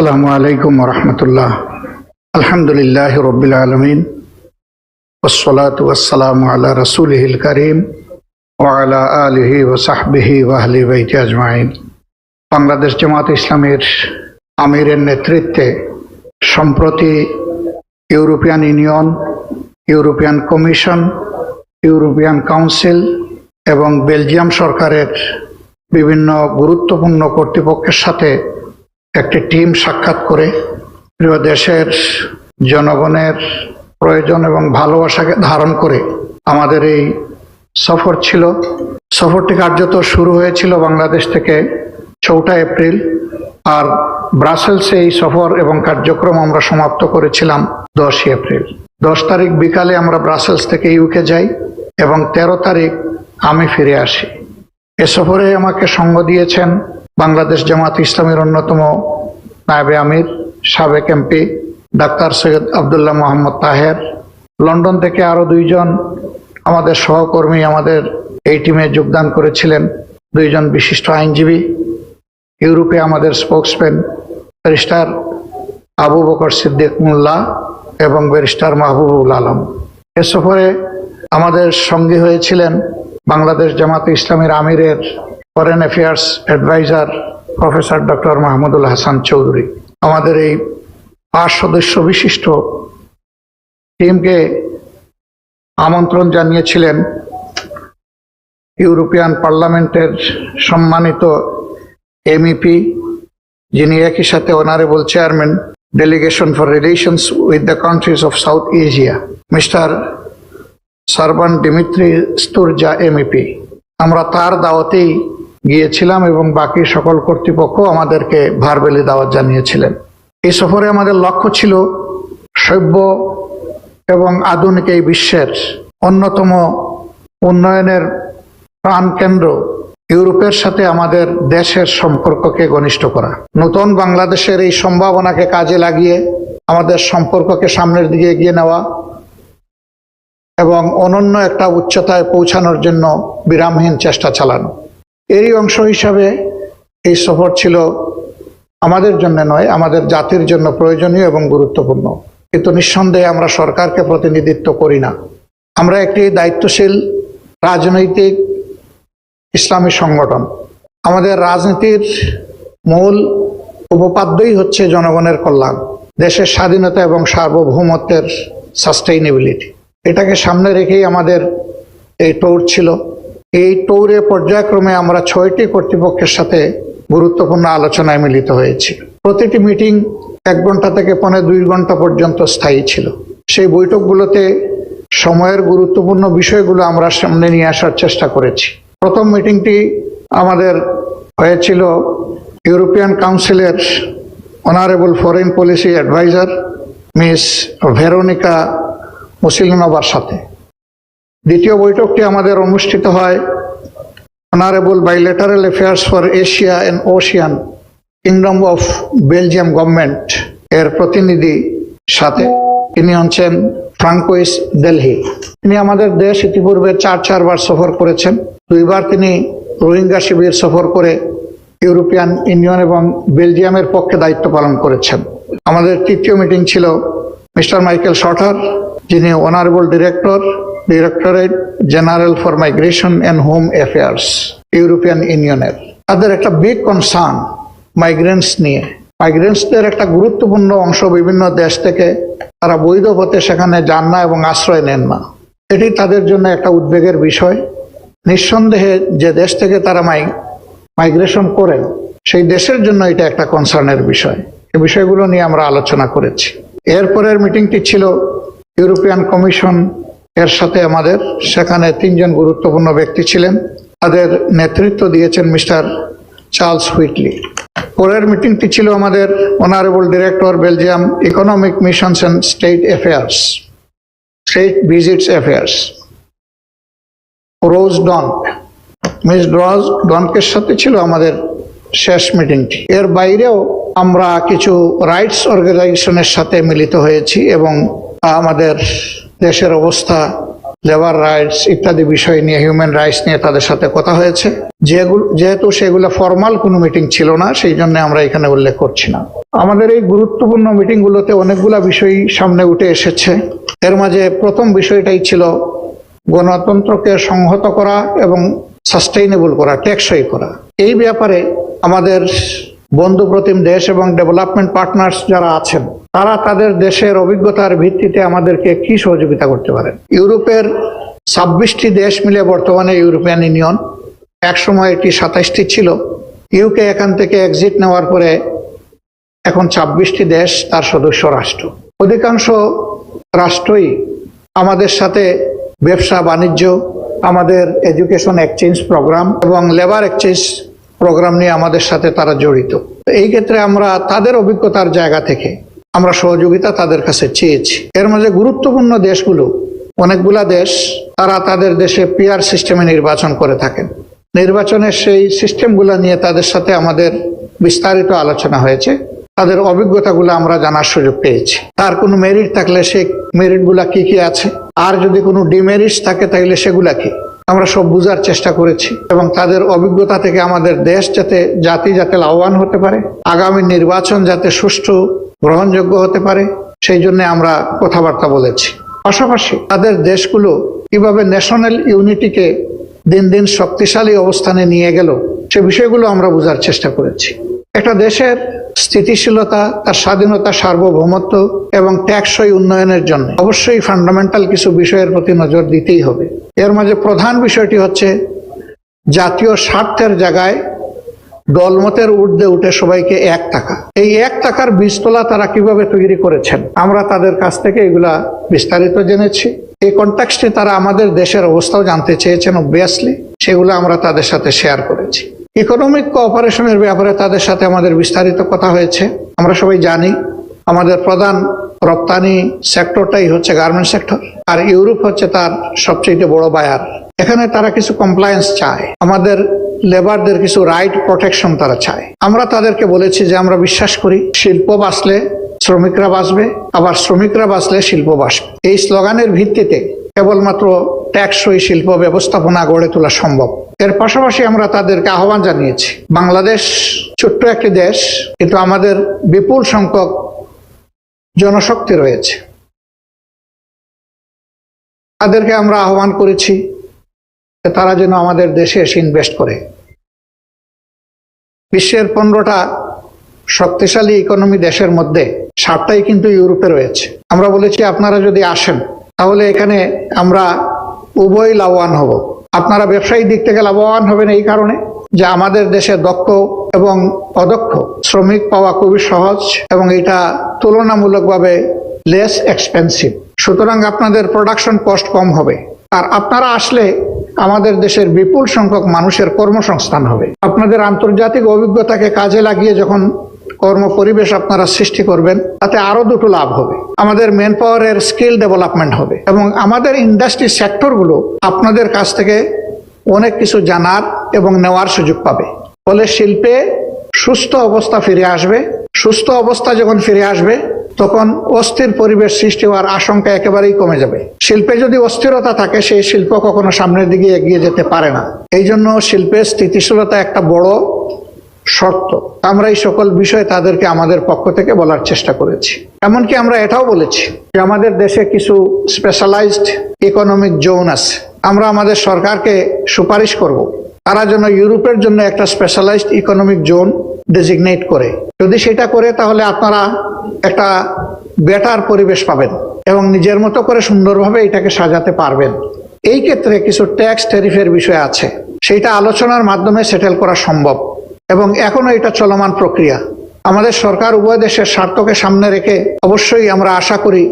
আসসালামু আলাইকুম রহমতুল্লাহ। আলহামদুলিল্লাহ রবিল আলমিন। ওসলাতাম আল্লাহ আল্লাহ রসুলহিল করিম ওয়ালা আলহি ও সাহবিহি ওয়াহলি বৈতি আজমাইন। বাংলাদেশ জামাত ইসলামের আমিরের নেতৃত্বে সম্প্রতি European Union, European Commission, European Council এবং বেলজিয়াম সরকারের বিভিন্ন গুরুত্বপূর্ণ কর্তৃপক্ষের সাথে একটি টিম সাক্ষাৎ করে। প্রিয় দেশের জনগণের প্রয়োজন এবং ভালোবাসাকে ধারণ করে আমাদের এই সফর ছিল। সফরটি কার্যত শুরু হয়েছিল বাংলাদেশ থেকে চৌঠা এপ্রিল। আর ব্রাসেলসে এই সফর এবং কার্যক্রম আমরা সমাপ্ত করেছিলাম দশই এপ্রিল। দশ তারিখ বিকালে আমরা ব্রাসেলস থেকে ইউকে যাই এবং তেরো তারিখ আমি ফিরে আসি। এ সফরে আমাকে সঙ্গ দিয়েছেন বাংলাদেশ জামাত ইসলামের অন্যতম নায়েবে আমির, সাবেক MP doctor Syed Abdullah Mohammad Taher. London থেকে আরও দুইজন আমাদের সহকর্মী আমাদের এই টিমে যোগদান করেছিলেন। দুইজন বিশিষ্ট আইনজীবী, ইউরোপে আমাদের স্পোক্সম্যান ব্যারিস্টার আবু বকর সিদ্দিক মোল্লা এবং ব্যারিস্টার মাহবুবুল আলম। এ সফরে আমাদের সঙ্গী হয়েছিলেন বাংলাদেশ জামাতে ইসলামের আমিরের foreign affairs adviser professor doctor Mahmudul Hasan Chowdhury আমাদের এই পাঁচ সদস্য বিশিষ্ট টিমকে আমন্ত্রণ জানিয়েছিলেন ইউরোপিয়ান পার্লামেন্টের সম্মানিত এমইপি যিনি একই সাথে honourable chairman delegation for relations with the countries of South Asia mister Serban Dimitrie Sturdza MEP আমরা তার দাওয়াতেই গিয়েছিলাম এবং বাকি সকল কর্তৃপক্ষ আমাদেরকে ভারবেলি দাওয়াত জানিয়েছিলেন। এই সফরে আমাদের লক্ষ্য ছিল সভ্য এবং আধুনিক এই বিশ্বের অন্যতম উন্নয়নের প্রাণকেন্দ্র ইউরোপের সাথে আমাদের দেশের সম্পর্ককে ঘনিষ্ঠ করা। নতুন বাংলাদেশের এই সম্ভাবনাকে কাজে লাগিয়ে আমাদের সম্পর্ককে সামনের দিকে এগিয়ে নেওয়া এবং অনন্য একটা উচ্চতায় পৌঁছানোর জন্য বিরামহীন চেষ্টা চালানো। এরই অংশ হিসাবে এই সফর ছিল আমাদের জন্য নয়, আমাদের জাতির জন্য প্রয়োজনীয় এবং গুরুত্বপূর্ণ। কিন্তু নিঃসন্দেহে আমরা সরকারকে প্রতিনিধিত্ব করি না। আমরা একটি দায়িত্বশীল রাজনৈতিক ইসলামী সংগঠন। আমাদের রাজনীতির মূল উপপাদ্যই হচ্ছে জনগণের কল্যাণ, দেশের স্বাধীনতা এবং সার্বভৌমত্বের সাস্টেইনেবিলিটি এটাকে সামনে রেখেই আমাদের এই ট্যুর ছিল। এই ট্যুরে পর্যায়ক্রমে আমরা ছয়টি কর্তৃপক্ষের সাথে গুরুত্বপূর্ণ আলোচনায় মিলিত হয়েছি। প্রতিটি মিটিং এক ঘণ্টা থেকে পনেরো দুই ঘণ্টা পর্যন্ত স্থায়ী ছিল। সেই বৈঠকগুলোতে সময়ের গুরুত্বপূর্ণ বিষয়গুলো আমরা সামনে নিয়ে আসার চেষ্টা করেছি। প্রথম মিটিংটি আমাদের হয়েছিল ইউরোপিয়ান কাউন্সিলের honourable foreign policy adviser miss Veronika মুসিলিনোভার সাথে। দ্বিতীয় বৈঠকটি আমাদের অনুষ্ঠিত হয় honourable bilateral affairs for Asia and Oceania kingdom of Belgium government এর প্রতিনিধি সাথে। তিনি হচ্ছেন ফ্রাঙ্কোইস দেলহি তিনি আমাদের দেশ ইতিপূর্বে চার চারবার সফর করেছেন। দুইবার তিনি রোহিঙ্গা শিবির সফর করে ইউরোপিয়ান ইউনিয়ন এবং বেলজিয়ামের পক্ষে দায়িত্ব পালন করেছেন। আমাদের তৃতীয় মিটিং ছিল মিস্টার মাইকেল শটার, যিনি honourable director directorate general for migration and home affairs European ইউনিয়নের তাদের একটা বিগ কনসার্ন মাইগ্রেন্টস নিয়ে। মাইগ্রেন্টসদের একটা গুরুত্বপূর্ণ অংশ বিভিন্ন দেশ থেকে, তারা বৈধ পথে সেখানে যান না এবং আশ্রয় নেন না। এটি তাদের জন্য একটা উদ্বেগের বিষয়। নিঃসন্দেহে যে দেশ থেকে তারা মাই মাইগ্রেশন করেন, সেই দেশের জন্য এটা একটা কনসার্নের বিষয়। এই বিষয়গুলো নিয়ে আমরা আলোচনা করেছি। এরপরের মিটিংটি ছিল ইউরোপিয়ান কমিশন এর সাথে আমাদের সেখানে তিনজন গুরুত্বপূর্ণ ব্যক্তি ছিলেন। তাদের নেতৃত্ব দিয়েছেন মিস্টার চার্লস হুইটলি। পরের মিটিংটি ছিল আমাদের honourable director Belgium economic missions and state affairs, state visits affairs. Rose Don, miss Rose ডনকের সাথে ছিল আমাদের শেষ মিটিংটি। এর বাইরেও আমরা কিছু রাইটস অর্গানাইজেশনের সাথে মিলিত হয়েছি এবং আমাদের দেশের অবস্থা, লেবার রাইটস ইত্যাদি বিষয় নিয়ে, হিউম্যান রাইটস নিয়ে তাদের সাথে কথা হয়েছে। যেগুলো যেহেতু সেগুলো ফর্মাল কোনো মিটিং ছিল না, সেই জন্য আমরা এখানে উল্লেখ করছি না। আমাদের এই গুরুত্বপূর্ণ মিটিংগুলোতে অনেকগুলা বিষয় সামনে উঠে এসেছে। এর মাঝে প্রথম বিষয়টাই ছিল গণতন্ত্রকে সংহত করা এবং সাস্টেইনেবল করা, টেকসই করা। এই ব্যাপারে আমাদের বন্ধু প্রতিম দেশ এবং ডেভেলপমেন্ট পার্টনার্স যারা আছেন, তারা তাদের দেশের অভিজ্ঞতার ভিত্তিতে আমাদেরকে কি সহযোগিতা করতে পারেন? ইউরোপের ছাব্বিশটি দেশ মিলে বর্তমানে ইউরোপিয়ান ইউনিয়ন। একসময় এটি সাতাইশটি ছিল। ইউকে এখান থেকে এক্সিট নেওয়ার পরে এখন ছাব্বিশটি দেশ তার সদস্য রাষ্ট্র। অধিকাংশ রাষ্ট্রই আমাদের সাথে ব্যবসা, বাণিজ্য, আমাদের এডুকেশন এক্সচেঞ্জ প্রোগ্রাম এবং লেবার এক্সচেঞ্জ প্রোগ্রাম নিয়ে আমাদের সাথে তারা জড়িত। এই ক্ষেত্রে আমরা তাদের অভিজ্ঞতার জায়গা থেকে আমরা সহযোগিতা তাদের কাছে চেয়েছি। এর মাঝে গুরুত্বপূর্ণ দেশগুলো, অনেকগুলা দেশ, তারা তাদের দেশে পিআর সিস্টেমে নির্বাচন করে থাকেন। নির্বাচনের সেই সিস্টেমগুলো নিয়ে তাদের সাথে আমাদের বিস্তারিত আলোচনা হয়েছে। তাদের অভিজ্ঞতাগুলো আমরা জানার সুযোগ পেয়েছি। তার কোনো মেরিট থাকলে সেই মেরিটগুলা কি কি আছে? আর যদি কোনো ডিমেরিটস থাকে তাহলে সেগুলা কি? আমরা সব বোঝার চেষ্টা করেছি এবং তাদের অভিজ্ঞতা থেকে আমাদের দেশ যাতে, জাতি যাতে লাভবান হতে পারে, আগামী নির্বাচন যাতে সুষ্ঠু, গ্রহণযোগ্য হতে পারে, সেই জন্য আমরা কথাবার্তা বলেছি। পাশাপাশি তাদের দেশগুলো কীভাবে ন্যাশনাল ইউনিটিকে দিন দিন শক্তিশালী অবস্থানে নিয়ে গেল, সে বিষয়গুলো আমরা বোঝার চেষ্টা করেছি। একটা দেশের স্থিতিশীলতা, তার স্বাধীনতা, সার্বভৌমত্ব এবং ট্যাক্সই উন্নয়নের জন্য অবশ্যই ফান্ডামেন্টাল কিছু বিষয়ের প্রতি নজর দিতেই হবে। এর মাঝে প্রধান বিষয়টি হচ্ছে জাতীয় স্বার্থের জায়গায় দলমতের ঊর্ধ্বে উঠে সবাইকে এক টাকা। এই এক টাকার বীজতলা তারা কীভাবে তৈরি করেছেন? আমরা তাদের কাছ থেকে এগুলা বিস্তারিত জেনেছি। এই কন্ট্যাক্সটে তারা আমাদের দেশের অবস্থাও জানতে চেয়েছেন অবভিয়াসলি সেগুলো আমরা তাদের সাথে শেয়ার করেছি। ইকোনমিক কোঅপারেশনের ব্যাপারে তাদের সাথে আমাদের বিস্তারিত কথা হয়েছে। আমরা সবাই জানি, আমাদের প্রধান রপ্তানি সেক্টরটাই হচ্ছে গার্মেন্ট সেক্টর আর ইউরোপ হচ্ছে তার সবচেয়ে বড় বায়ার এখানে তারা কিছু কমপ্লায়েন্স চায়। আমাদের লেবারদের কিছু রাইট প্রোটেকশন তারা চায়। আমরা তাদেরকে বলেছি যে আমরা বিশ্বাস করি, শিল্প বাঁচলে শ্রমিকরা বাঁচবে, আবার শ্রমিকরা বাঁচলে শিল্প বাঁচবে। এই স্লোগানের ভিত্তিতে কেবলমাত্র ট্যাক্সই শিল্প ব্যবস্থাপনা গড়ে তোলা সম্ভব। এর পাশাপাশি আমরা তাদেরকে আহ্বান জানিয়েছি। বাংলাদেশ ছোট্ট একটি দেশ, কিন্তু আমাদের বিপুল সংখ্যক জনশক্তি রয়েছে। তাদেরকে আমরা আহ্বান করেছি তারা যেন আমাদের দেশে এসে ইনভেস্ট করে। বিশ্বের পনেরোটা শক্তিশালী ইকোনমি দেশের মধ্যে, সাতটাই কিন্তু ইউরোপে রয়েছে। আমরা বলেছি, আপনারা যদি আসেন তাহলে এখানে আমরা উভয় লাভবান হব। আপনারা ব্যবসায়িক দিক থেকে লাভবান হবেন এই কারণে যে আমাদের দেশে দক্ষ এবং অদক্ষ শ্রমিক পাওয়া খুবই সহজ এবং এটা তুলনামূলকভাবে লেস এক্সপেন্সিভ সুতরাং আপনাদের প্রোডাকশন কস্ট কম হবে। আর আপনারা আসলে আমাদের দেশের বিপুল সংখ্যক মানুষের কর্মসংস্থান হবে। আপনাদের আন্তর্জাতিক অভিজ্ঞতাকে কাজে লাগিয়ে যখন কর্ম পরিবেশ আপনারা সৃষ্টি করবেন, তাতে আরও দুটো লাভ হবে। আমাদের মেন পাওয়ারের স্কিল ডেভেলপমেন্ট হবে এবং আমাদের ইন্ডাস্ট্রি সেক্টরগুলো আপনাদের কাছ থেকে অনেক কিছু জানার এবং নেওয়ার সুযোগ পাবে। ফলে শিল্পে সুস্থ অবস্থা ফিরে আসবে। সুস্থ অবস্থা যখন ফিরে আসবে, তখন অস্থির পরিবেশ সৃষ্টি হওয়ার আশঙ্কা একেবারেই কমে যাবে। শিল্পে যদি অস্থিরতা থাকে, সেই শিল্প কখনো সামনের দিকে এগিয়ে যেতে পারে না। এই জন্য শিল্পের স্থিতিশীলতা একটা বড় শর্ত। আমরা এই সকল বিষয়ে তাদেরকে আমাদের পক্ষ থেকে বলার চেষ্টা করেছি। এমনকি আমরা এটাও বলেছি যে আমাদের দেশে কিছু স্পেশালাইজড ইকোনমিক জোন আছে আমরা আমাদের সরকারকে সুপারিশ করব। তারা যেন ইউরোপের জন্য একটা স্পেশালাইজড ইকোনমিক জোন ডেজিগনেট করে। যদি সেটা করে, তাহলে আপনারা একটা বেটার পরিবেশ পাবেন এবং নিজের মতো করে সুন্দরভাবে এটাকে সাজাতে পারবেন। এই ক্ষেত্রে কিছু ট্যাক্স ট্যারিফের বিষয় আছে। সেইটা আলোচনার মাধ্যমে সেটেল করা সম্ভব। এবং এখনও এটা চলমান প্রক্রিয়া। আমাদের সরকার উভয় দেশের স্বার্থকে সামনে রেখে অবশ্যই আমরা আশা করি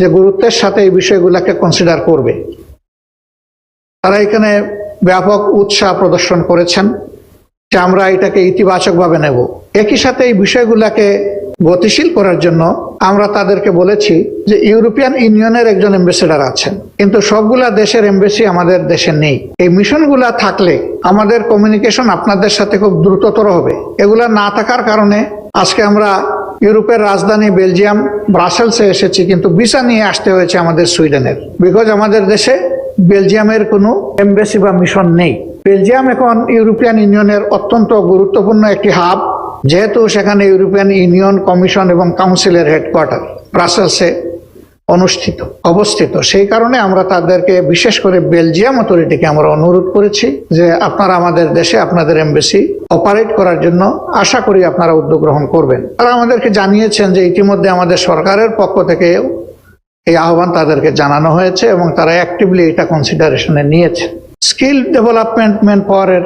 যে গুরুত্বের সাথে এই বিষয়গুলোকে কনসিডার করবে। তারা এখানে ব্যাপক উৎসাহ প্রদর্শন করেছেন যে আমরা এটাকে ইতিবাচকভাবে নেব। একই সাথে এই বিষয়গুলোকে গতিশীল করার জন্য আমরা তাদেরকে বলেছি যে ইউরোপিয়ান ইউনিয়নের একজন এম্বাসেডার আছেন। কিন্তু সবগুলা দেশের এম্বাসি আমাদের দেশে নেই। এই মিশনগুলা থাকলে আমাদের কমিউনিকেশন আপনাদের সাথে খুব দ্রুততর হবে। এগুলা না থাকার কারণে আজকে আমরা ইউরোপের রাজধানী বেলজিয়াম, ব্রাসেলসে এসেছি, কিন্তু ভিসা নিয়ে আসতে হয়েছে আমাদের সুইডেনের। বিকজ আমাদের দেশে বেলজিয়ামের কোনো এম্বাসি বা মিশন নেই। বেলজিয়াম এখন ইউরোপিয়ান ইউনিয়নের অত্যন্ত গুরুত্বপূর্ণ একটি হাব। যেহেতু সেখানে ইউরোপিয়ান ইউনিয়ন কমিশন এবং কাউন্সিলের হেডকোয়ার্টার, ব্রাসেলসে অনুষ্ঠিত, অবস্থিত। সেই কারণে আমরা তাদেরকে বিশেষ করে বেলজিয়াম অথরিটিকে আমরা অনুরোধ করেছি যে আপনারা আমাদের দেশে আপনাদের এমবেসি অপারেট করার জন্য আশা করি আপনারা উদ্যোগ গ্রহণ করবেন। তারা আমাদেরকে জানিয়েছেন যে ইতিমধ্যে আমাদের সরকারের পক্ষ থেকে এই আহ্বান তাদেরকে জানানো হয়েছে এবং তারা অ্যাক্টিভলি এটা কনসিডারেশনে নিয়েছে। স্কিল ডেভেলপমেন্ট ম্যান পাওয়ারের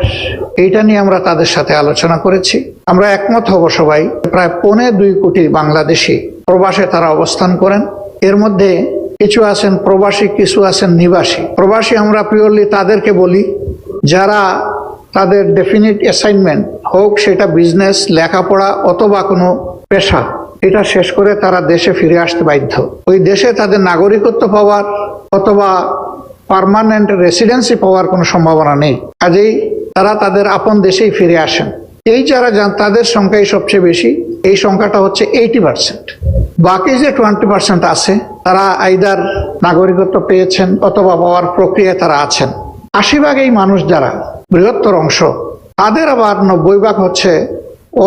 এইটা নিয়ে আমরা তাদের সাথে আলোচনা করেছি। আমরা একমত হব সবাই, প্রায় পৌনে দুই কোটি বাংলাদেশি প্রবাসে তারা অবস্থান করেন। এর মধ্যে কিছু আছেন প্রবাসী, কিছু আছেন নিবাসী। প্রবাসী আমরা পিওরলি তাদেরকে বলি, যারা তাদের ডেফিনিট অ্যাসাইনমেন্ট হোক, সেটা বিজনেস লেখাপড়া অথবা কোনো পেশা, এটা শেষ করে তারা দেশে ফিরে আসতে বাধ্য। ওই দেশে তাদের নাগরিকত্ব পাওয়ার অথবা পার্মানেন্ট রেসিডেন্সি পাওয়ার কোনো সম্ভাবনা নেই। কাজেই তারা তাদের আপন দেশেই ফিরে আসেন। এই যারা যান, তাদের সংখ্যাই সবচেয়ে বেশি। এই সংখ্যাটা হচ্ছে এইটি পার্সেন্ট বাকি যে টোয়েন্টি পার্সেন্ট আছে, তারা আইদার নাগরিকত্ব পেয়েছেন অথবা পাওয়ার প্রক্রিয়ায় তারা আছেন। আশি ভাগ এই মানুষ যারা, বৃহত্তর অংশ, তাদের আবার নব্বই ভাগ হচ্ছে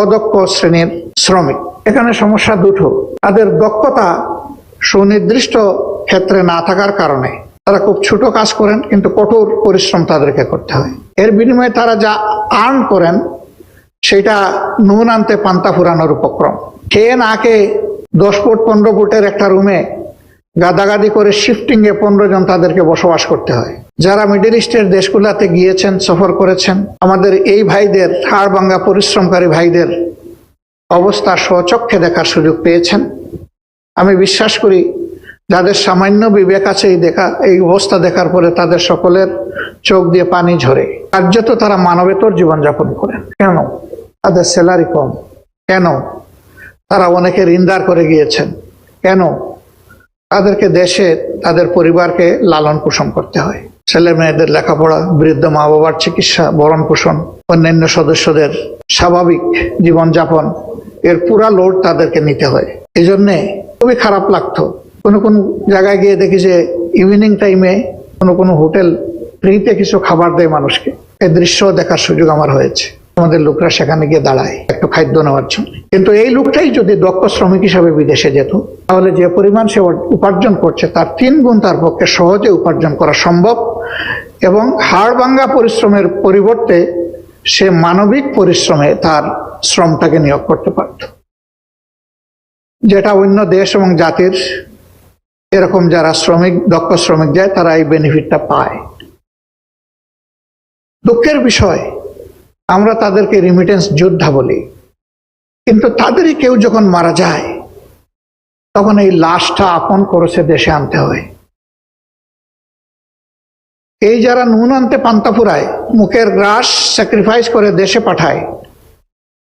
অদক্ষ শ্রেণির শ্রমিক। এখানে সমস্যা দুটো। তাদের দক্ষতা সুনির্দিষ্ট ক্ষেত্রে না থাকার কারণে। তারা খুব ছোট কাজ করেন, কিন্তু কঠোর পরিশ্রম তাদেরকে করতে হয়। এর বিনিময়ে তারা যা আর্ন করেন, সেটা নুন আনতে পান্তা ফুরানোর উপক্রম। খেয়ে না খেয়ে দশ ফুট, পনেরো ফুটের একটা রুমে গাদাগাদি করে শিফটিং এ পনেরো জন তাদেরকে বসবাস করতে হয়। যারা মিডল ইস্টের দেশগুলাতে গিয়েছেন, সফর করেছেন, আমাদের এই ভাইদের, হাড় ভাঙ্গা পরিশ্রমকারী ভাইদের অবস্থা স্বচক্ষে দেখার সুযোগ পেয়েছেন। আমি বিশ্বাস করি যাদের সামান্য বিবেক আছে এই দেখা, এই অবস্থা দেখার পরে তাদের সকলের চোখ দিয়ে পানি ঝরে। কার্যত তারা মানবেতর জীবনযাপন করেন কেন? তাদের স্যালারি কম। কেন? তারা অনেকে ঋণদার করে গিয়েছেন। কেন? তাদেরকে দেশে, তাদের পরিবারকে লালন পোষণ করতে হয়। ছেলে মেয়েদের লেখাপড়া, বৃদ্ধ মা বাবার চিকিৎসা, ভরণ পোষণ, অন্যান্য সদস্যদের স্বাভাবিক জীবনযাপন, এর পুরা লোড তাদেরকে নিতে হয়। এই জন্যে খুবই খারাপ লাগতো কোনো কোনো জায়গায় গিয়ে দেখি যে ইভিনিং টাইমে কোনো কোনো হোটেল ফ্রিতে কিছু খাবার দেয় মানুষকে। এই দৃশ্য দেখার সুযোগ আমার হয়েছে। আমাদের লোকরা সেখানে গিয়ে দাঁড়ায়, একটু খাদ্য নেওয়ার জন্য। কিন্তু এই লোকটাই যদি দক্ষ শ্রমিক হিসাবে বিদেশে যেত, তাহলে যে পরিমাণ সে উপার্জন করছে, তার তিন গুণ তার পক্ষে সহজে উপার্জন করা সম্ভব এবং হাড় ভাঙ্গা পরিশ্রমের পরিবর্তে সে মানবিক পরিশ্রমে তার শ্রমটাকে নিয়োগ করতে পারত। যেটা অন্য দেশ এবং জাতির এরকম যারা শ্রমিক, দক্ষ শ্রমিক যায়, তারা এই বেনিফিটটা পায়। দুঃখের বিষয়, আমরা তাদেরকে রিমিটেন্স যোদ্ধা বলি। কিন্তু তাদেরই কেউ যখন মারা যায়, তখন এই লাশটা আপন করেছে দেশে আনতে হয়। এই যারা নুন আনতে পান্তা ফুরায়, মুখের গ্রাস স্যাক্রিফাইস করে দেশে পাঠায়,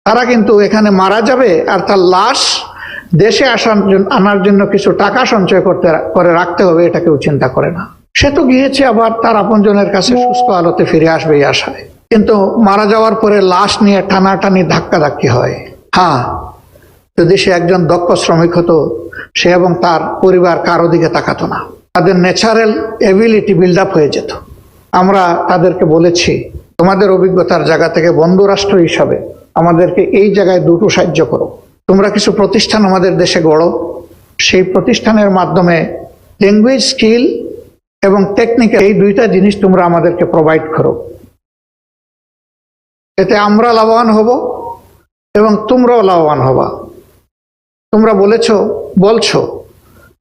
তারা কিন্তু এখানে মারা যাবে আর তার লাশ দেশে আসার জন্য আনার জন্য কিছু টাকা সঞ্চয় করতে করে রাখতে হবে এটা কেউ চিন্তা করে না। সে তো গিয়েছে আবার তার আপনজনের কাছে সুস্থ আলোতে ফিরে আসবে এই আশায়। কিন্তু মারা যাওয়ার পরে লাশ নিয়ে টানাটানি ধাক্কা ধাক্কি হয়। হ্যাঁ যদি সে একজন দক্ষ শ্রমিক হতো সে এবং তার পরিবার কারও দিকে তাকাতো না। তাদের ন্যাচারাল এবিলিটি বিল্ড আপ হয়ে যেত। আমরা তাদেরকে বলেছি তোমাদের অভিজ্ঞতার জায়গা থেকে বন্ধু রাষ্ট্র হিসাবে আমাদেরকে এই জায়গায় দুটো সাহায্য করো। তোমরা কিছু প্রতিষ্ঠান আমাদের দেশে গড়ো। সেই প্রতিষ্ঠানের মাধ্যমে ল্যাঙ্গুয়েজ স্কিল এবং টেকনিক্যাল এই দুইটা জিনিস তোমরা আমাদেরকে প্রোভাইড করো। এতে আমরা লাভবান হব এবং তোমরাও লাভবান হবা। তোমরা বলেছ, বলছো,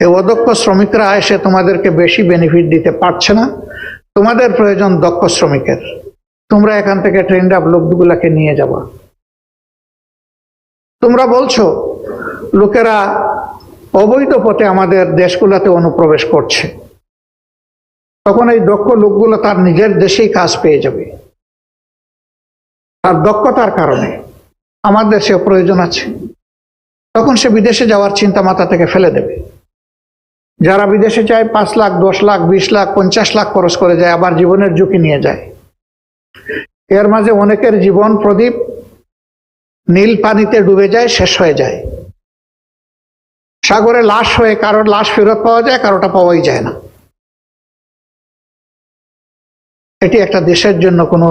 এই অদক্ষ শ্রমিকরা এসে তোমাদেরকে বেশি বেনিফিট দিতে পারছে না। তোমাদের প্রয়োজন দক্ষ শ্রমিকের। তোমরা এখান থেকে ট্রেন্ড আপ লোকগুলাকে নিয়ে যাবা। তোমরা বলছো, লোকেরা অবৈধ পথে আমাদের দেশগুলোতে অনুপ্রবেশ করছে। তখন এই দক্ষ লোকগুলো তার নিজের দেশেই কাজ পেয়ে যাবে। তার দক্ষতার কারণে আমার দেশে প্রয়োজন আছে। তখন সে বিদেশে যাওয়ার চিন্তা মাথা থেকে ফেলে দেবে। যারা বিদেশে যায়, পাঁচ লাখ, দশ লাখ, বিশ লাখ, পঞ্চাশ লাখ খরচ করে যায়, আবার জীবনের ঝুঁকি নিয়ে যায়। এর মাঝে অনেকের জীবন প্রদীপ নীল পানিতে ডুবে যায়, শেষ হয়ে যায়। সাগরে লাশ হয়ে কারোর লাশ ফেরত পাওয়া যায় কারোটা পাওয়াই যায় না। এটি একটা দেশের জন্য কোনো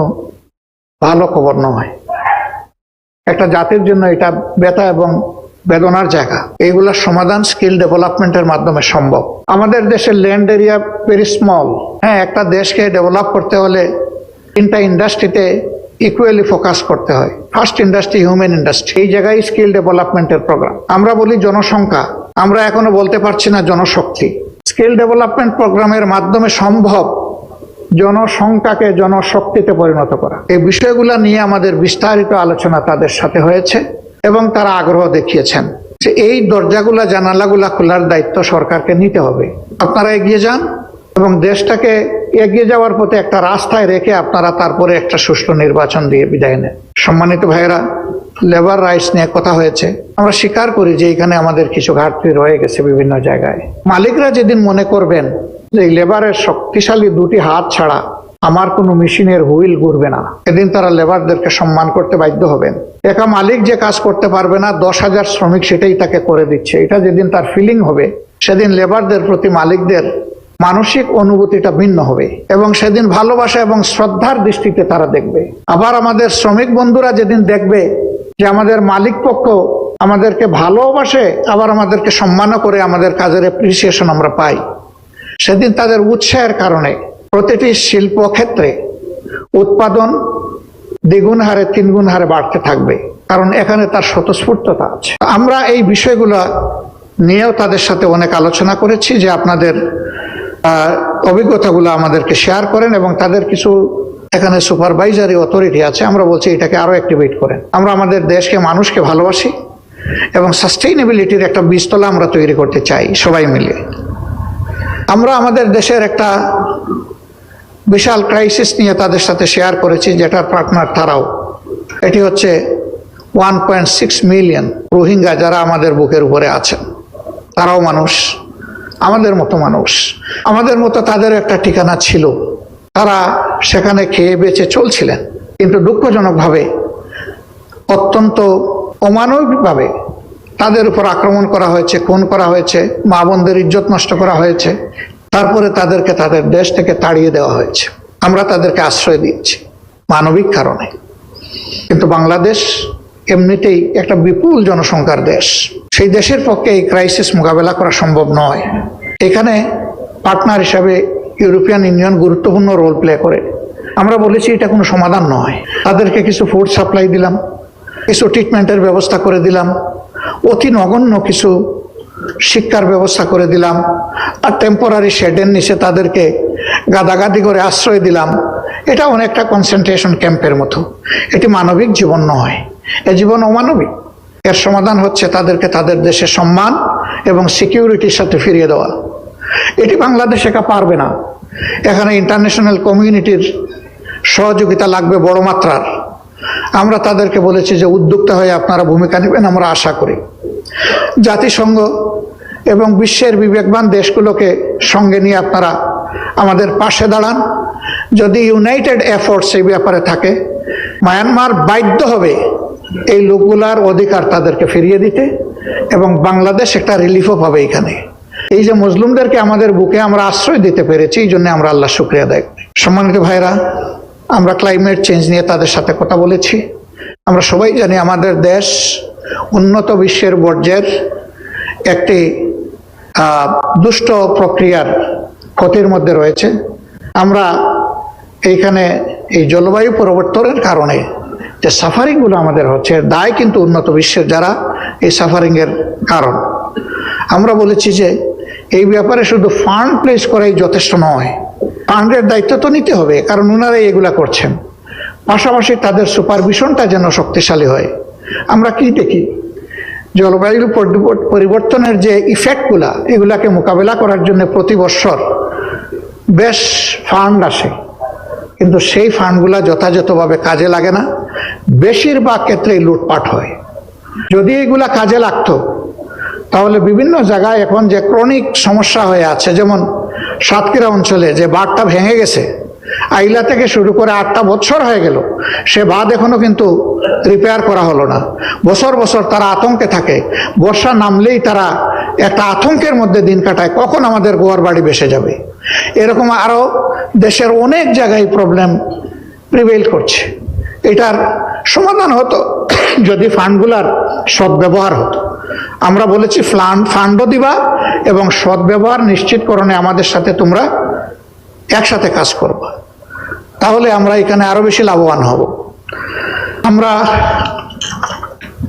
ভালো খবর নয়। একটা জাতির জন্য এটা ব্যথা এবং বেদনার জায়গা। এইগুলোর সমাধান, স্কিল ডেভেলপমেন্টের মাধ্যমে সম্ভব। আমাদের দেশের ল্যান্ড এরিয়া ভেরি স্মল হ্যাঁ একটা দেশকে ডেভেলপ করতে হলে তিনটা ইন্ডাস্ট্রিতে ইকুয়ালি ফোকাস করতে হয়। ফার্স্ট ইন্ডাস্ট্রি হিউম্যান ইন্ডাস্ট্রি এই জায়গায় স্কিল ডেভেলপমেন্টের প্রোগ্রাম আমরা বলি জনসংখ্যা। আমরা এখনও বলতে পারছি না জনশক্তি। স্কিল ডেভেলপমেন্ট প্রোগ্রামের মাধ্যমে সম্ভব জনসংখ্যাকে জনশক্তিতে পরিণত করা। এই বিষয়গুলো নিয়ে আমাদের বিস্তারিত আলোচনা তাদের সাথে হয়েছে এবং তারা আগ্রহ দেখিয়েছেন এই দরজাগুলা, জানালাগুলা খোলার দায়িত্ব সরকারকে নিতে হবে। আপনারা এগিয়ে যান এবং দেশটাকে এগিয়ে যাওয়ার পথে একটা রাস্তায় রেখে আপনারা তারপরে একটা সুষ্ঠু নির্বাচন দিয়ে বিদায় নেন। সম্মানিত ভাইয়েরা লেবার রাইটস নিয়ে কথা হয়েছে। আমরা স্বীকার করি যে এখানে আমাদের কিছু ঘাটতি রয়ে গেছে বিভিন্ন জায়গায়। মালিকরা যেদিন মনে করবেন যে লেবারের শক্তিশালী দুটি হাত ছাড়া আমার কোনো মেশিনের হুইল ঘুরবে না এদিন তারা লেবারদেরকে সম্মান করতে বাধ্য হবেন। একা মালিক যে কাজ করতে পারবে না, দশ হাজার শ্রমিক সেটাই তাকে করে দিচ্ছে। এটা যেদিন তার ফিলিং হবে, সেদিন লেবারদের প্রতি মালিকদের মানসিক অনুভূতিটা ভিন্ন হবে এবং সেদিন ভালোবাসা এবং শ্রদ্ধার দৃষ্টিতে তারা দেখবে। আবার আমাদের শ্রমিক বন্ধুরা যেদিন দেখবে যে আমাদের মালিক পক্ষ আমাদেরকে ভালোবাসে, আবার আমাদেরকে সম্মানও করে আমাদের কাজের অ্যাপ্রিসিয়েশন আমরা পাই। সেদিন তাদের উৎসাহের কারণে প্রতিটি শিল্প ক্ষেত্রে উৎপাদন দ্বিগুণ হারে, তিনগুণ হারে বাড়তে থাকবে, কারণ এখানে তার স্বতঃস্ফূর্ততা আছে। আমরা এই বিষয়গুলো নিয়েও তাদের সাথে অনেক আলোচনা করেছি যে আপনাদের অভিজ্ঞতাগুলো আমাদেরকে শেয়ার করেন এবং তাদের কিছু এখানে সুপারভাইজারি অথরিটি আছে, আমরা বলছি এটাকে আরও অ্যাক্টিভেট করেন। আমরা আমাদের দেশকে, মানুষকে ভালোবাসি এবং সাস্টেইনেবিলিটির একটা বীজতলা আমরা তৈরি করতে চাই, সবাই মিলে। আমরা আমাদের দেশের একটা বিশাল ক্রাইসিস নিয়ে তাদের সাথে শেয়ার করেছি যেটার পার্টনার তারাও। এটি হচ্ছে one point six million Rohingya যারা আমাদের বুকের উপরে আছেন। তারাও মানুষ। আমাদের মতো মানুষ। আমাদের মতো তাদের একটা ঠিকানা ছিল। তারা সেখানে খেয়ে বেঁচে চলছিলেন। কিন্তু দুঃখজনকভাবে অত্যন্ত অমানবিকভাবে তাদের উপর আক্রমণ করা হয়েছে, খুন করা হয়েছে, মা বোনদের ইজ্জত নষ্ট করা হয়েছে। তারপরে তাদেরকে তাদের দেশ থেকে তাড়িয়ে দেওয়া হয়েছে। আমরা তাদেরকে আশ্রয় দিয়েছি, মানবিক কারণে। কিন্তু বাংলাদেশ এমনিতেই একটা বিপুল জনসংখ্যার দেশ। সেই দেশের পক্ষে এই ক্রাইসিস মোকাবেলা করা সম্ভব নয়। এখানে পার্টনার হিসাবে ইউরোপিয়ান ইউনিয়ন গুরুত্বপূর্ণ রোল প্লে করে। আমরা বলেছি এটা কোনো সমাধান নয়। তাদেরকে কিছু ফুড সাপ্লাই দিলাম, কিছু ট্রিটমেন্টের ব্যবস্থা করে দিলাম, অতি নগণ্য কিছু শিক্ষার ব্যবস্থা করে দিলাম, আর টেম্পোরারি শেডের নিচে তাদেরকে গাদাগাদি করে আশ্রয় দিলাম। এটা অনেকটা কনসেন্ট্রেশন ক্যাম্পের মতো। এটি মানবিক জীবন নয়। এ জীবন অমানবিক। এর সমাধান হচ্ছে তাদেরকে তাদের দেশে সম্মান এবং সিকিউরিটির সাথে ফিরিয়ে দেওয়া। এটি বাংলাদেশ একা পারবে না। এখানে ইন্টারন্যাশনাল কমিউনিটির সহযোগিতা লাগবে বড় মাত্রার। আমরা তাদেরকে বলেছি যে উদ্যোক্তা হয়ে আপনারা ভূমিকা নেবেন, আমরা আশা করি। জাতিসংঘ এবং বিশ্বের বিবেকবান দেশগুলোকে সঙ্গে নিয়ে আপনারা আমাদের পাশে দাঁড়ান। যদি ইউনাইটেড এফোর্টস এই ব্যাপারে থাকে, মায়ানমার বাধ্য হবে এই লোকগুলার অধিকার তাদেরকে ফিরিয়ে দিতে এবং বাংলাদেশ একটা রিলিফও পাবে এখানে। এই যে মুসলিমদেরকে আমাদের বুকে আমরা আশ্রয় দিতে পেরেছি, এই জন্য আমরা আল্লাহ শুক্রিয়া দেয় সম্মানিত ভাইরা আমরা ক্লাইমেট চেঞ্জ নিয়ে তাদের সাথে কথা বলেছি। আমরা সবাই জানি আমাদের দেশ উন্নত বিশ্বের বর্জ্যের একটি দুষ্ট প্রক্রিয়ার ক্ষতির মধ্যে রয়েছে। আমরা এইখানে এই জলবায়ু পরিবর্তনের কারণে যে সাফারিংগুলো আমাদের হচ্ছে দায় কিন্তু উন্নত বিশ্বের যারা এই সাফারিংয়ের কারণ। আমরা বলেছি যে এই ব্যাপারে শুধু ফান্ড প্লেস করাই যথেষ্ট নয়। ফান্ডের দায়িত্ব তো নিতে হবে, কারণ ওনারাই এগুলা করছেন। পাশাপাশি তাদের সুপারভিশনটা যেন শক্তিশালী হয়। আমরা কি দেখি? জলবায়ু পরিবর্ত- পরিবর্তনের যে ইফেক্টগুলা এগুলাকে মোকাবেলা করার জন্য প্রতি বছর বেশ ফান্ড আসে। কিন্তু সেই ফান্ডগুলা যথাযথভাবে কাজে লাগে না। বেশিরভাগ ক্ষেত্রেই লুটপাট হয়। যদি এগুলা কাজে লাগতো, তাহলে বিভিন্ন জায়গায় এখন যে ক্রনিক সমস্যা হয়ে আছে, যেমন সাতক্ষীরা অঞ্চলে যে বাঁধটা ভেঙে গেছে আইলা থেকে শুরু করে আটটা বছর হয়ে গেল। সে বাঁধ এখনও কিন্তু রিপেয়ার করা হলো না। বছর বছর তারা আতঙ্কে থাকে। বর্ষা নামলেই তারা একটা আতঙ্কের মধ্যে দিন কাটায়, কখন আমাদের গোয়ার বাড়ি বেসে যাবে? এরকম আরও দেশের অনেক জায়গায় প্রবলেম প্রিভেল করছে। এটার সমাধান হতো যদি ফান্ডগুলার সদ্ব্যবহার হতো। আমরা বলেছি ফান্ড ফান্ডও দিবা এবং সদ্ব্যবহার নিশ্চিতকরণে আমাদের সাথে তোমরা একসাথে কাজ করবা। তাহলে আমরা এখানে আরও বেশি লাভবান হব। আমরা,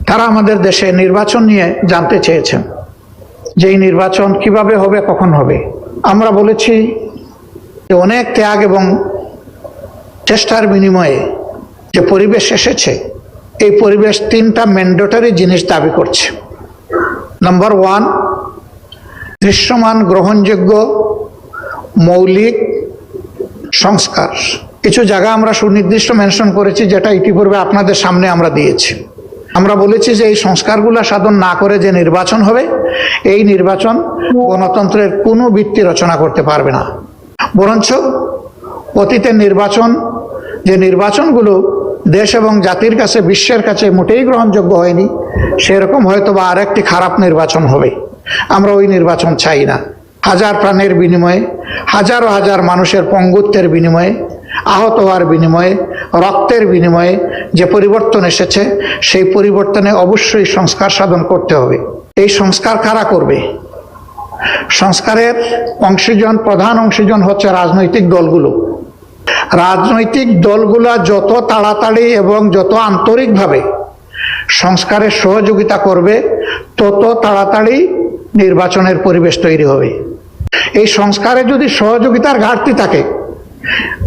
তারা আমাদের দেশে নির্বাচন নিয়ে জানতে চেয়েছেন যে এই নির্বাচন কীভাবে হবে, কখন হবে। আমরা বলেছি যে অনেক ত্যাগ এবং চেষ্টার বিনিময়ে যে পরিবেশ এসেছে, এই পরিবেশ তিনটা ম্যান্ডেটরি জিনিস দাবি করছে। নাম্বার ওয়ান দৃশ্যমান, গ্রহণযোগ্য, মৌলিক সংস্কার। কিছু জায়গা আমরা সুনির্দিষ্ট মেনশন করেছি, যেটা ইতিপূর্বে আপনাদের সামনে আমরা দিয়েছি। আমরা বলেছি যে এই সংস্কারগুলো সাধন না করে যে নির্বাচন হবে, এই নির্বাচন গণতন্ত্রের কোনো ভিত্তি রচনা করতে পারবে না। বরঞ্চ অতীতের নির্বাচন, যে নির্বাচনগুলো দেশ এবং জাতির কাছে, বিশ্বের কাছে মোটেই গ্রহণযোগ্য হয়নি, সেরকম হয়তো বা আরেকটি খারাপ নির্বাচন হবে। আমরা ওই নির্বাচন চাই না। হাজার প্রাণের বিনিময়ে, হাজারো হাজার মানুষের পঙ্গুত্বের বিনিময়ে, আহত হওয়ার বিনিময়ে, রক্তের বিনিময়ে যে পরিবর্তন এসেছে, সেই পরিবর্তনে অবশ্যই সংস্কার সাধন করতে হবে। এই সংস্কার কারা করবে? সংস্কারের অংশীজন, প্রধান অংশীজন হচ্ছে রাজনৈতিক দলগুলো। রাজনৈতিক দলগুলা যত তাড়াতাড়ি এবং যত আন্তরিকভাবে সংস্কারের সহযোগিতা করবে, তত তাড়াতাড়ি নির্বাচনের পরিবেশ তৈরি হবে। এই সংস্কারে যদি সহযোগিতার ঘাটতি থাকে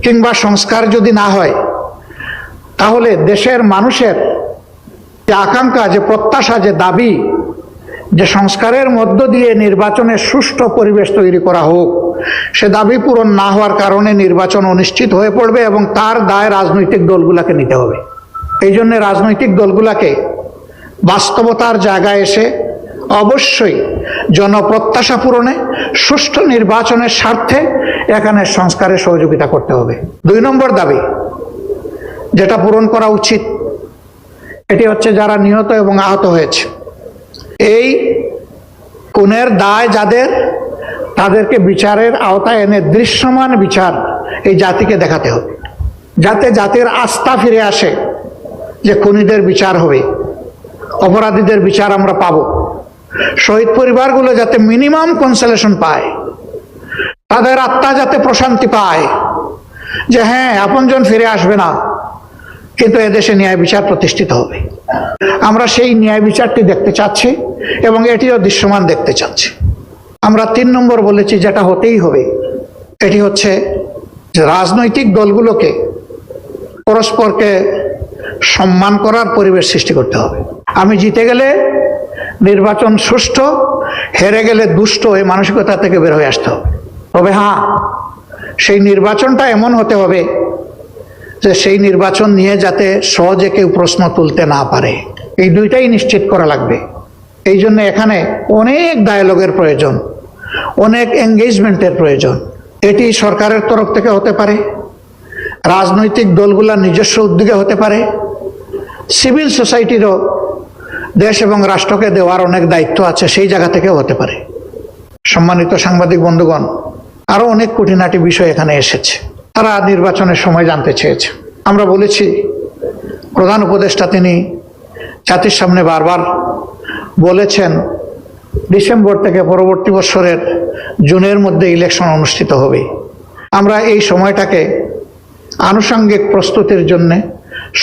কিংবা সংস্কার যদি না হয়, তাহলে দেশের মানুষের যে আকাঙ্ক্ষা, যে প্রত্যাশা, যে দাবি, যে সংস্কারের মধ্য দিয়ে নির্বাচনের সুষ্ঠু পরিবেশ তৈরি করা হোক, সে দাবি পূরণ না হওয়ার কারণে নির্বাচন অনিশ্চিত হয়ে পড়বে এবং তার দায় রাজনৈতিক দলগুলাকে নিতে হবে। এই জন্য রাজনৈতিক দলগুলাকে বাস্তবতার জায়গায় এসে অবশ্যই জনপ্রত্যাশা পূরণে সুষ্ঠু নির্বাচনের স্বার্থে এখানে সংস্কারে সহযোগিতা করতে হবে। দুই নম্বর দাবি, যেটা পূরণ করা উচিত, এটি হচ্ছে যারা নিহত এবং আহত হয়েছে। এই খুনের দায় যাদের, তাদেরকে বিচারের আওতায় এনে দৃশ্যমান বিচার এই জাতিকে দেখাতে হবে। যাতে জাতির আস্থা ফিরে আসে যে খুনিদের বিচার হবে, অপরাধীদের বিচার আমরা পাব। শহীদ পরিবারগুলো যাতে মিনিমাম কনসেলেশন পায়, তাদের আত্মা যাতে প্রশান্তি পায়, যে হ্যাঁ আপনজন ফিরে আসবে না, কিন্তু এদেশে ন্যায় বিচার প্রতিষ্ঠিত হবে। আমরা সেই ন্যায় বিচারটি দেখতে চাচ্ছি এবং এটিও দৃশ্যমান দেখতে চাচ্ছি। আমরা তিন নম্বর বলেছি, যেটা হতেই হবে, এটি হচ্ছে রাজনৈতিক দলগুলোকে পরস্পরকে সম্মান করার পরিবেশ সৃষ্টি করতে হবে। আমি জিতে গেলে নির্বাচন সুষ্ঠু, হেরে গেলে দুষ্ট এই মানসিকতা থেকে বের হয়ে আসতে তবে হ্যাঁ সেই নির্বাচনটা এমন হতে হবে যে সেই নির্বাচন নিয়ে যাতে সহজে কেউ প্রশ্ন তুলতে না পারে। এই দুইটাই নিশ্চিত করা লাগবে। এই জন্য এখানে অনেক ডায়ালগের প্রয়োজন, অনেক এঙ্গেজমেন্টের প্রয়োজন। এটি সরকারের তরফ থেকে হতে পারে, রাজনৈতিক দলগুলোর নিজস্ব উদ্যোগে হতে পারে সিভিল সোসাইটিরও দেশ এবং রাষ্ট্রকে দেওয়ার অনেক দায়িত্ব আছে সেই জায়গা থেকেও হতে পারে। সম্মানিত সাংবাদিক বন্ধুগণ, আরও অনেক খুঁটিনাটি বিষয় এখানে এসেছে। তারা নির্বাচনের সময় জানতে চেয়েছে। আমরা বলেছি, প্রধান উপদেষ্টা তিনি জাতির সামনে বারবার বলেছেন, ডিসেম্বর থেকে পরবর্তী বছরের জুনের মধ্যে ইলেকশন অনুষ্ঠিত হবে। আমরা এই সময়টাকে আনুষঙ্গিক প্রস্তুতির জন্য,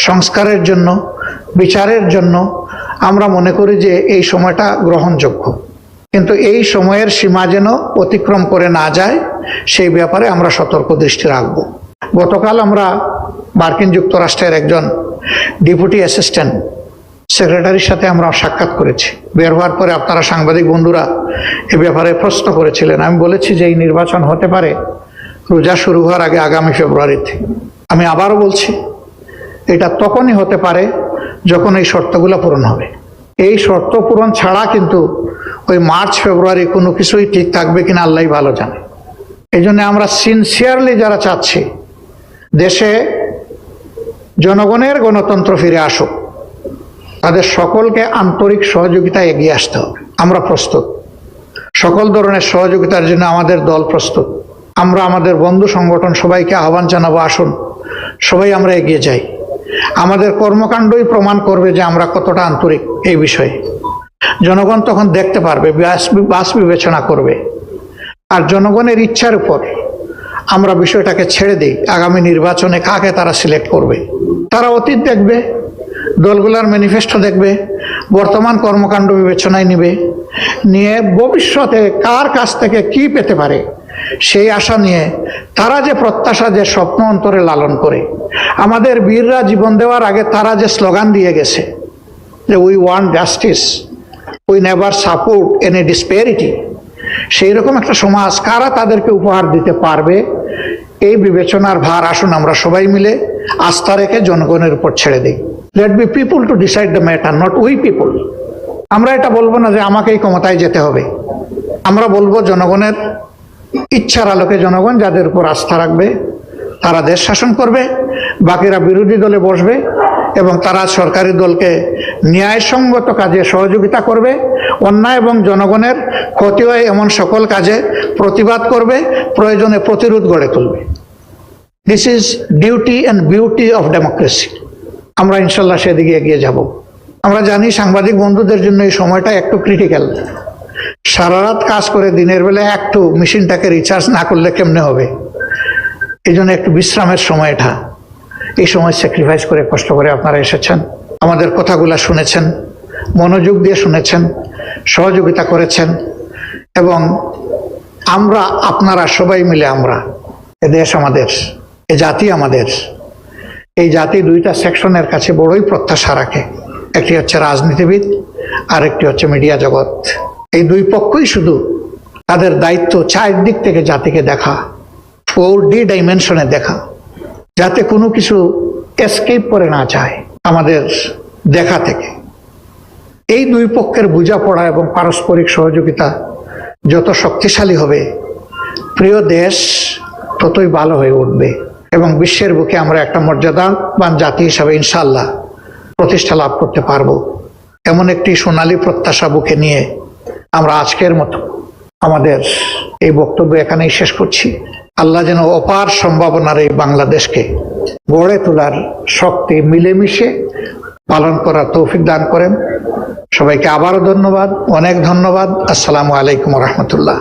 সংস্কারের জন্য, বিচারের জন্য আমরা মনে করি যে এই সময়টা গ্রহণযোগ্য। কিন্তু এই সময়ের সীমা যেন অতিক্রম করে না যায়, সেই ব্যাপারে আমরা সতর্ক দৃষ্টি রাখব। গতকাল আমরা মার্কিন যুক্তরাষ্ট্রের একজন ডেপুটি অ্যাসিস্ট্যান্ট সেক্রেটারির সাথে আমরা সাক্ষাৎ করেছি। বের হওয়ার পরে আপনারা সাংবাদিক বন্ধুরা এ ব্যাপারে প্রশ্ন করেছিলেন। আমি বলেছি যে এই নির্বাচন হতে পারে, রোজা শুরু হওয়ার আগে আগামী ফেব্রুয়ারিতে। আমি আবারও বলছি, এটা তখনই হতে পারে যখন এই শর্তগুলো পূরণ হবে। এই শর্ত পূরণ ছাড়া কিন্তু ওই মার্চ, ফেব্রুয়ারি কোনো কিছুই ঠিক থাকবে কিনা আল্লাহ ভালো জানে। এই জন্য আমরা সিনসিয়ারলি যারা চাচ্ছি, দেশে জনগণের গণতন্ত্র ফিরে আসুক, তাদের সকলকে আন্তরিক সহযোগিতা এগিয়ে আসতে হবে। আমরা প্রস্তুত। সকল ধরনের সহযোগিতার জন্য আমাদের দল প্রস্তুত। আমরা আমাদের বন্ধু সংগঠন সবাইকে আহ্বান জানাব, আসুন, সবাই আমরা এগিয়ে যাই। আমাদের কর্মকাণ্ডই প্রমাণ করবে যে আমরা কতটা আন্তরিক এই বিষয়ে। জনগণ তখন দেখতে পারবে, বাস বিবেচনা করবে। আর জনগণের ইচ্ছার উপর আমরা বিষয়টাকে ছেড়ে দিই, আগামী নির্বাচনে কাকে তারা সিলেক্ট করবে। তারা অতীত দেখবে, দলগুলার ম্যানিফেস্টো দেখবে, বর্তমান কর্মকাণ্ড বিবেচনায় নিবে, নিয়ে ভবিষ্যতে কার কাছ থেকে কি পেতে পারে সেই আশা নিয়ে তারা যে প্রত্যাশা, যে স্বপ্ন অন্তরে লালন করে। আমাদের বীররা জীবন দেওয়ার আগে তারা যে স্লোগান দিয়ে গেছে, যে we want justice we never support any disparity সেই রকম একটা সমাজ কারা তাদেরকে উপহার দিতে পারবে, এই বিবেচনার ভার আসুন আমরা সবাই মিলে আস্থা রেখে জনগণের উপর ছেড়ে দিই। Let be people to decide the matter not we people আমরা এটা বলব না যে আমাকেই ক্ষমতায় যেতে হবে। আমরা বলব জনগণের ইচ্ছার আলোকে জনগণ যাদের উপর আস্থা রাখবে, তারা দেশ শাসন করবে, বাকিরা বিরোধী দলে বসবে এবং তারা সরকারি দলকে ন্যায়সঙ্গত কাজে সহযোগিতা করবে, অন্যায় এবং জনগণের ক্ষতি হয় এমন সকল কাজে প্রতিবাদ করবে, প্রয়োজনে প্রতিরোধ গড়ে তুলবে। This is duty and beauty of democracy আমরা ইনশাল্লাহ সেদিকে এগিয়ে যাব। আমরা জানি সাংবাদিক বন্ধুদের জন্য এই সময়টা একটু ক্রিটিক্যাল সারা রাত কাজ করে দিনের বেলা একটু মেশিনটাকে রিচার্জ না করলে কেমনে হবে? এই জন্য একটু বিশ্রামের সময় এটা। এই সময় স্যাক্রিফাইস করে কষ্ট করে আপনারা এসেছেন, আমাদের কথাগুলা শুনেছেন, মনোযোগ দিয়ে শুনেছেন, সহযোগিতা করেছেন এবং আমরা, আপনারা সবাই মিলে আমরা, এ দেশ আমাদের, এ জাতি আমাদের, এই জাতি দুইটা সেকশনের কাছে বড়ই প্রত্যাশা রাখে। একটি হচ্ছে রাজনীতিবিদ আর একটি হচ্ছে মিডিয়া জগৎ। এই দুই পক্ষই শুধু তাদের দায়িত্ব চারদিক থেকে জাতিকে দেখা ফোর ডি ডাইমেনশনে দেখা, যাতে কোনো কিছু এসকেপ করে না যায় আমাদের দেখা থেকে। এই দুই পক্ষের বোঝাপড়া এবং পারস্পরিক সহযোগিতা যত শক্তিশালী হবে, প্রিয় দেশ ততই ভালো হয়ে উঠবে এবং বিশ্বের বুকে আমরা একটা মর্যাদাবান জাতি হিসাবে ইনশাল্লাহ প্রতিষ্ঠা লাভ করতে পারব। এমন একটি সোনালী প্রত্যাশা বুকে নিয়ে আমরা আজকের মতো আমাদের এই বক্তব্য এখানেই শেষ করছি। আল্লাহ যেন অপার সম্ভাবনার এই বাংলাদেশকে গড়ে তোলার শক্তি মিলেমিশে পালন করার তৌফিক দান করেন। সবাইকে আবারও ধন্যবাদ, অনেক ধন্যবাদ। আসসালামু আলাইকুম রহমতুল্লাহ।